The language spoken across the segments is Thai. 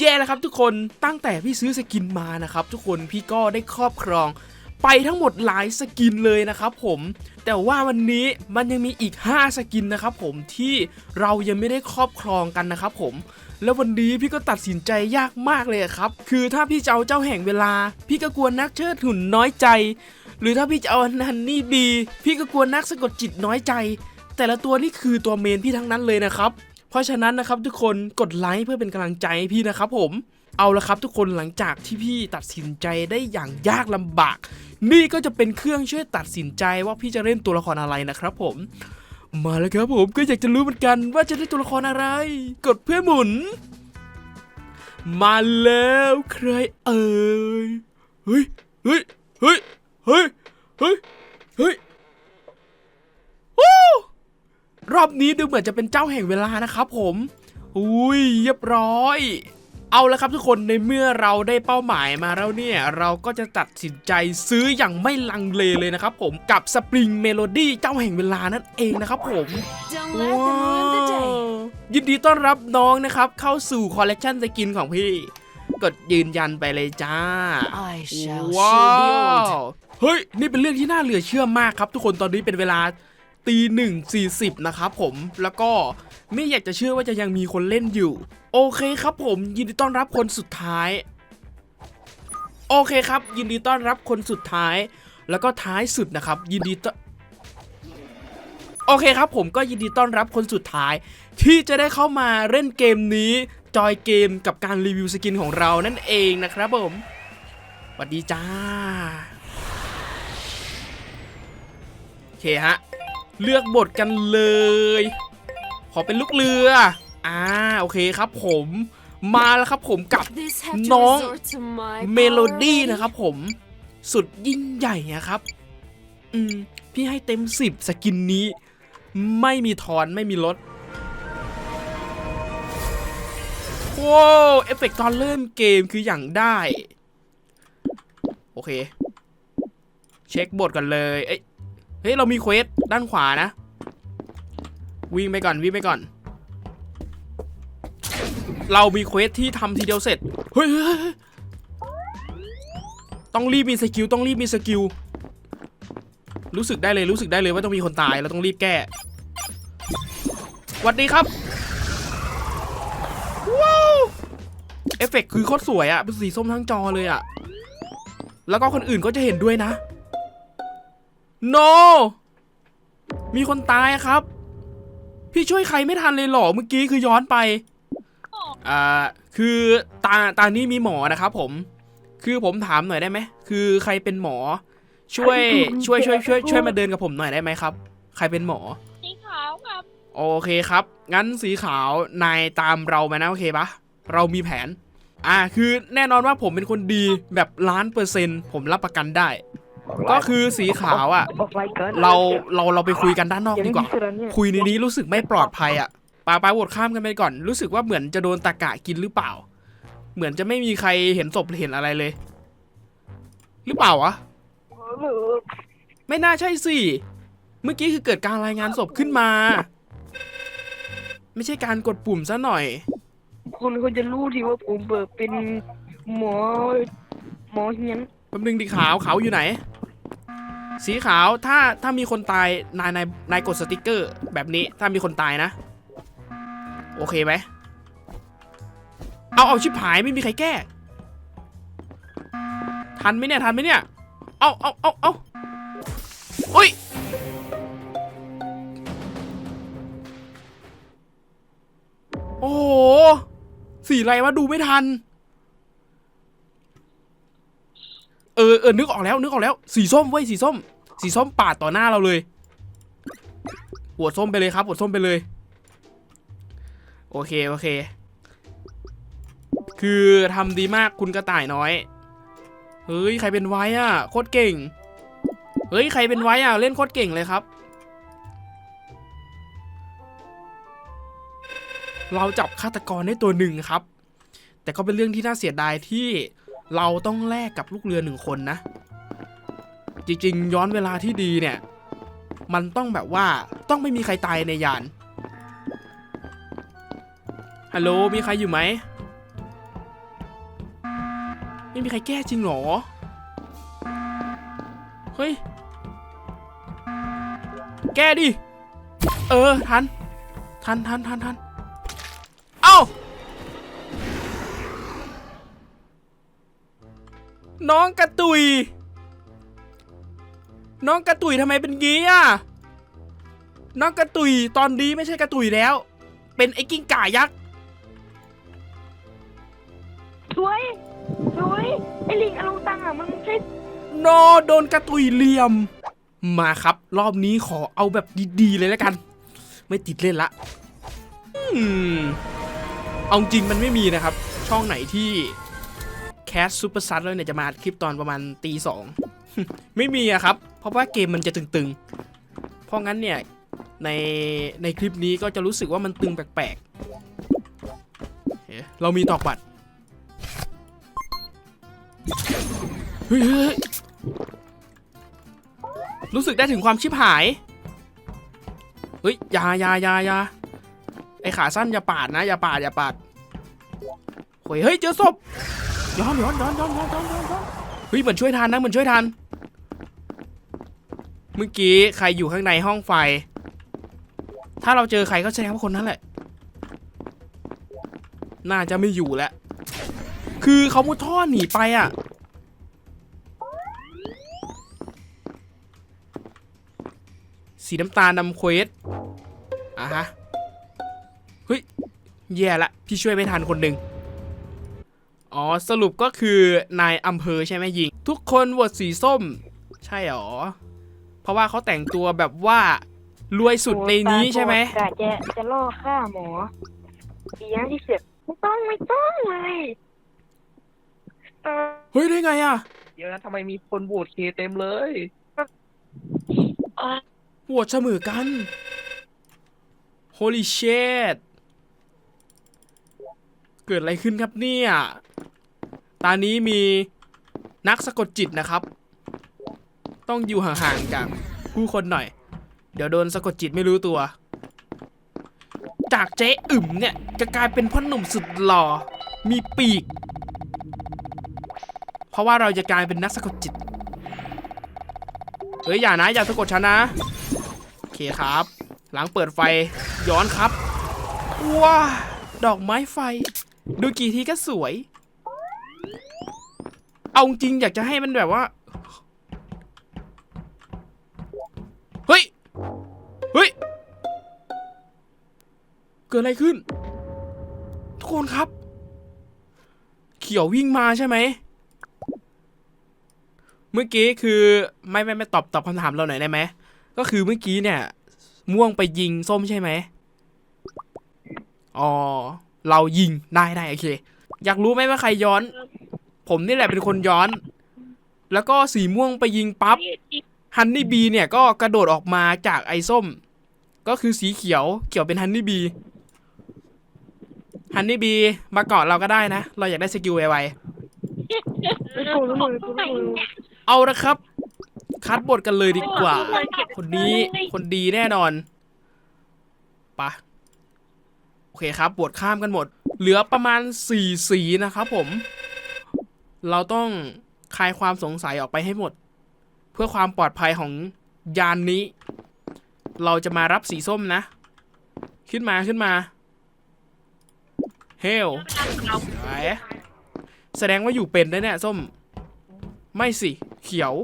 แย่แล้วครับทุกคนตั้งแต่พี่ซื้อสกินมานะครับทุกคนพี่ก็ได้ครอบครองไปทั้งหมดหลายสกินเลยนะครับผมแต่ว่าวันนี้มันยังมีอีก 5 สกินนะครับผมที่เรายังไม่ได้ครอบครองกันนะครับผมแล้ววันนี้พี่ก็ตัดสินใจยากมากเลยครับ คือถ้าพี่จะเอาเจ้าแห่งเวลา พี่ก็กลัวนักเชิดหุ่นน้อยใจ หรือถ้าพี่จะเอานันนี่บี พี่ก็กลัวนักสะกดจิตน้อยใจ แต่ละตัวนี่คือตัวเมนพี่ทั้งนั้นเลยนะครับ เพราะฉะนั้นนะครับทุกคนกดไลค์เพื่อเป็นกำลังใจให้พี่นะครับผมเอาละครับทุกคนหลังจากที่พี่ตัดสินใจได้อย่างยากลำบาก นี่ก็จะเป็นเครื่องช่วยตัดสินใจว่าพี่จะเล่นตัวละครอะไรนะครับผมมาแล้วครับผมก็อยากจะรู้เหมือนกันว่าจะได้ตัวละครอะไร กดเพื่อหมุน มาแล้วใครเอ่ยเฮ้ยเฮ้ยเฮ้ยเฮ้ยเฮ้ยเฮ้ยวู้ รอบนี้ดูเหมือนจะเป็นเจ้าแห่งเวลานะครับผม อุ้ยเรียบร้อย เอาละครับทุกคนในเมื่อเราได้เป้าหมายมาแล้วเนี่ย เราก็จะตัดสินใจซื้ออย่างไม่ลังเลเลยนะครับผมกับสปริงเมโลดี้เจ้าแห่งเวลานั่นเองนะครับผม Don't let them ruin the day. ยินดีต้อนรับน้องนะครับ เข้าสู่คอลเลกชันสกินของพี่ กดยืนยันไปเลยจ้า I shall ว้า shield the ว old. เฮ้ย นี่เป็นเรื่องที่น่าเหลือเชื่อมากครับ ทุกคนตอนนี้เป็นเวลา ตีหนึ่งสี่สิบนะครับผมแล้วก็ไม่อยากจะเชื่อว่าจะยังมีคนเล่นอยู่ โอเคครับผมยินดีต้อนรับคนสุดท้าย โอเคครับ ยินดีต้อนรับคนสุดท้าย แล้วก็ท้ายสุดนะครับ ยินดีต้อนโอเคครับผมก็ยินดีต้อนรับคนสุดท้าย ที่จะได้เข้ามาเล่นเกมนี้จอยเกมกับการรีวิวสกินของเรานั่นเองนะครับผมสวัสดีจ้าโอเคฮะ เลือกบทกันเลย ขอเป็นลูกเรือ อ่าโอเคครับผมมาแล้วครับผมกับ This have to น้อง resort to my เมโล power ดี้ already? นะครับผมสุดยิ่งใหญ่นะครับ อืม พี่ให้เต็มสิบสกินนี้ ไม่มีทอนไม่มีลดว้าวเอฟเฟกต์ตอนเริ่มเกมคืออย่างได้ โอเค เช็คบทกันเลย เอ้ยเฮ้ยเรามีเควสด้านขวานะ วิ่งไปก่อนวิ่งไปก่อน เรามีเควสที่ทำทีเดียวเสร็จเฮ้ยต้องรีบมีสกิลต้องรีบมีสกิลรู้สึกได้เลยรู้สึกได้เลยว่าต้องมีคนตายเราต้องรีบแก้สวัสดีครับว้าวเอฟเฟกต์คือโคตรสวยอะเป็นสีส้มทั้งจอเลยอะแล้วก็คนอื่นก็จะเห็นด้วยนะ no มีคนตายครับ พี่ช่วยใครไม่ทันเลยเหรอเมื่อกี้คือย้อนไป อ่า คือตาตานี่มีหมอนะครับผม คือผมถามหน่อยได้ไหม คือใครเป็นหมอ ช่วยช่วยช่วยช่วยช่วยมาเดินกับผมหน่อยได้ไหมครับ ใครเป็นหมอ สีขาวครับ โอเคครับ งั้นสีขาวนายตามเรามานะโอเคปะเรามีแผน อ่า คือแน่นอนว่าผมเป็นคนดีแบบล้านเปอร์เซ็นต์ผมรับประกันได้ ก็คือสีขาวอะ่ะ เราเราเราไปคุยกันด้านนอกดีกว่า คุยในนี้รู้สึกไม่ปลอดภัยอะ่ะปาปาโหวตข้ามกันไปก่อน รู้สึกว่าเหมือนจะโดนตะกะกินหรือเปล่า เหมือนจะไม่มีใครเห็นศพหรือเห็นอะไรเลย หรือเปล่าวะไม่น่าใช่สิเมื่อกี้คือเกิดการรายงานศพขึ้นมา ไม่ใช่การกดปุ่มซะหน่อยคนเขาจะรู้ดีว่าผมเปิดเป็นหมอหมอเฮียนแป๊บนึงดิขาวขาวอยู่ไหน สีขาวถ้าถ้ามีคนตายนายนายนายกดสติกเกอร์แบบนี้ถ้ามีคนตายนะ โอเคไหมเอาเอาชิบหายไม่มีใครแก้ ทันไหมเนี่ยทันไหมเนี่ยเอาเอาเอาเอาโอ้ยโอ้โหสีอะไรวะดูไม่ทัน เออเออนึกออกแล้วนึกออกแล้ว สีส้มเว้ยสีส้ม สีส้มปาดต่อหน้าเราเลย หัวดส้มไปเลยครับ หัวดส้มไปเลย โอเคโอเค คือทำดีมากคุณกระต่ายน้อย เฮ้ยใครเป็นไว้อะโคตรเก่ง เฮ้ยใครเป็นไว้อะเล่นโคตรเก่งเลยครับ เราจับฆาตกรได้ตัวหนึ่งครับ แต่ก็เป็นเรื่องที่น่าเสียดายที่ เราต้องแลกกับลูกเรือหนึ่งคนนะ จริงๆ ย้อนเวลาที่ดีเนี่ย มันต้องแบบว่าต้องไม่มีใครตายในยาน ฮัลโหล มีใครอยู่ไหม ไม่มีใครแก้จริงหรอ เฮ้ย แก้ดิ เออ ทัน ทันทันทันทัน น้องกระตุย น้องกระตุยทำไมเป็นงี้อะน้องกระตุยตอนนี้ไม่ใช่กระตุยแล้ว เป็นไอ้กิ้งก่ายักษ์สวยสวยไอ้ลิงอลงตังอะมันใช่โนโดนกระตุยเหลี่ยม มาครับ รอบนี้ขอเอาแบบดีๆเลยแล้วกัน ไม่ติดเล่นละอืมเอาจริงมันไม่มีนะครับ ช่องไหนที่แค สซูเปอร์ซัตแล้วเนี่ยจะมาคลิปตอนประมาณตีสองไม่มีอะครับ เพราะว่าเกมมันจะตึงๆ เพราะงั้นเนี่ยในในคลิปนี้ก็จะรู้สึกว่ามันตึงแปลกๆเรามีตอกบัตรเฮ้ยรู้สึกได้ถึงความชิบหาย เฮ้ยยายายายาไอขาสั้นอย่าปาดนะ อย่าปาดอย่าปาดเฮ้ยเฮ้ยเจอศพ ย้อนย้อนย้อนย้อนย้อนย้อนย้อนย้อนเฮ้ยเหมือนช่วยทันนะเหมือนช่วยทัน เมื่อกี้ใครอยู่ข้างในห้องไฟ ถ้าเราเจอใครก็แสดงว่าคนนั้นแหละ น่าจะไม่อยู่แล้ว คือเขามุดท่อหนีไปอะ สีน้ำตาลนำเควสอะฮะ เฮ้ย แย่ละ พี่ช่วยไม่ทันคนหนึ่ง อ๋อ สรุปก็คือนายอำเภอใช่ไหมยิง ทุกคนโหวตสีส้ม ใช่หรอ เพราะว่าเขาแต่งตัวแบบว่ารวยสุดในนี้ใช่ไหมกะจะจะล่อฆ่าหมอดีนะที่เสือกไม่ต้องไม่ต้องเลยเออเฮ้ยได้ไงอะ เดี๋ยวนะทำไมมีคนโหวตเคเต็มเลยเออโหวตเสมอกัน Holy shit เกิดอะไรขึ้นครับเนี่ย ตอนนี้มีนักสะกดจิตนะครับ ต้องอยู่ห่างๆจากผู้คนหน่อย เดี๋ยวโดนสะกดจิตไม่รู้ตัว จากเจ๊อึ๋มเนี่ยจะกลายเป็นพ่อหนุ่มสุดหล่อ มีปีก เพราะว่าเราจะกลายเป็นนักสะกดจิต เฮ้ยอย่านะอย่าสะกดฉันนะ โอเคครับ หลังเปิดไฟย้อนครับ ว้าดอกไม้ไฟ ดูกี่ทีก็สวย เอาจริงอยากจะให้มันแบบว่า เฮ้ย เฮ้ย เกิดอะไรขึ้น ทุกคนครับ เขียววิ่งมาใช่ไหม เมื่อกี้คือไม่ไม่ไม่ตอบตอบคำถามเราหน่อยได้ไหม ก็คือเมื่อกี้เนี่ย ม่วงไปยิงส้มใช่ไหมอ๋อ เรายิงได้ได้โอเค อยากรู้ไหมว่าใครย้อน ผมนี่แหละเป็นคนย้อน แล้วก็สีม่วงไปยิงปั๊บฮันนี่บีเนี่ยก็กระโดดออกมาจากไอ้ส้ม ก็คือสีเขียวเขียวเป็นฮันนี่บีฮันนี่บีมาเกาะเราก็ได้นะ เราอยากได้สกิลไวๆไม่กูรู้มือกูรู้มือเอาละครับ คัดบทกันเลยดีกว่า คนนี้คนดีแน่นอนไปะโอเคครับบทข้ามกันหมด เหลือประมาณสี่สีนะครับผม เราต้องคลายความสงสัยออกไปให้หมด เพื่อความปลอดภัยของยานนี้ เราจะมารับสีส้มนะ ขึ้นมาขึ้นมาเฮลไหแสดงว่าอยู่เป็นนะเนี่ยส้ม ไม่สิ เขียว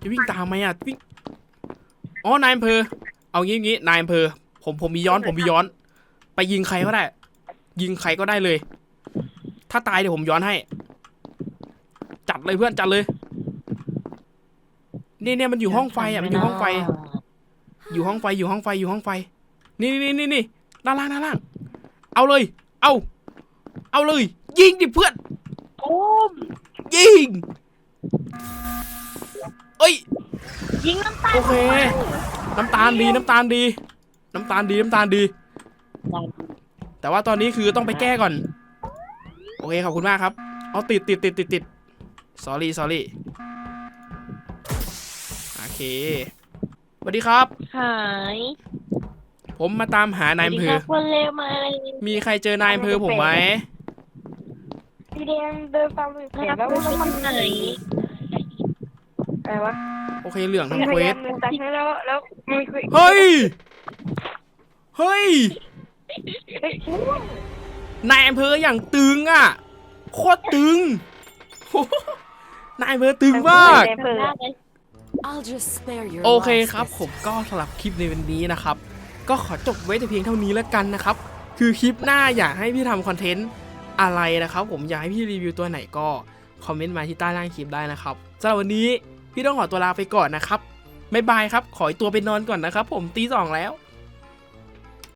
จะวิ่งตามไหมอะวิ่งอ๋อนายอำเภอ เอางี้งี้นายอำเภอ ผมผมมีย้อนผมมีย้อน ไปยิงใครก็ได้ ยิงใครก็ได้เลย ถ้าตายเดี๋ยวผมย้อนให้ จัดเลยเพื่อนจัดเลยเนี่ยเนี่ยมันอยู่ห้องไฟอะมันอยู่ห้องไฟ อยู่ห้องไฟอยู่ห้องไฟอยู่ห้องไฟ นี่นี่นี่นี่ด้านล่างด้านล่าง เอาเลย เอา เอาเลย ยิงดิเพื่อนโอ้มยิง เอ้ย ยิงน้ำตาโอเค น้ำตาลดีน้ำตาลดี น้ำตาลดีน้ำตาลดี แต่ว่าตอนนี้คือต้องไปแก้ก่อน โอเคขอบคุณมากครับเอาติดติดติดติดติด sorry sorry โอเคสวัสดีครับ หายผมมาตามหานายอำเภอคนเลวมาเลยมีใครเจอนายอำเภอผมไหมสีแดงเดินตามเสียงแล้วแล้วมันไหนอะไรวะโอเคเหลืองมันทำพเควยายาสมเดินตามฉันแล้วแล้วมันคุยเฮ้ย เฮ้ยเฮ้ย นายอำเภออย่างตึงอะโคตรตึงโอ้โหนายอำเภอตึงมาก เปิด I'll just spare your โอเค lives ครับ this ผมก็สำหรับคลิปในวันนี้นะครับ ก็ขอจบไว้แต่เพียงเท่านี้แล้วกันนะครับ คือคลิปหน้าอยากให้พี่ทำคอนเทนต์อะไรนะครับ ผมอยากให้พี่รีวิวตัวไหนก็คอมเมนต์มาที่ใต้ล่างคลิปได้นะครับสำหรับวันนี้พี่ต้องขอตัวลาไปก่อนนะครับบ๊ายบายครับ ขอตัวไปนอนก่อนนะครับ ผมตีสองแล้ว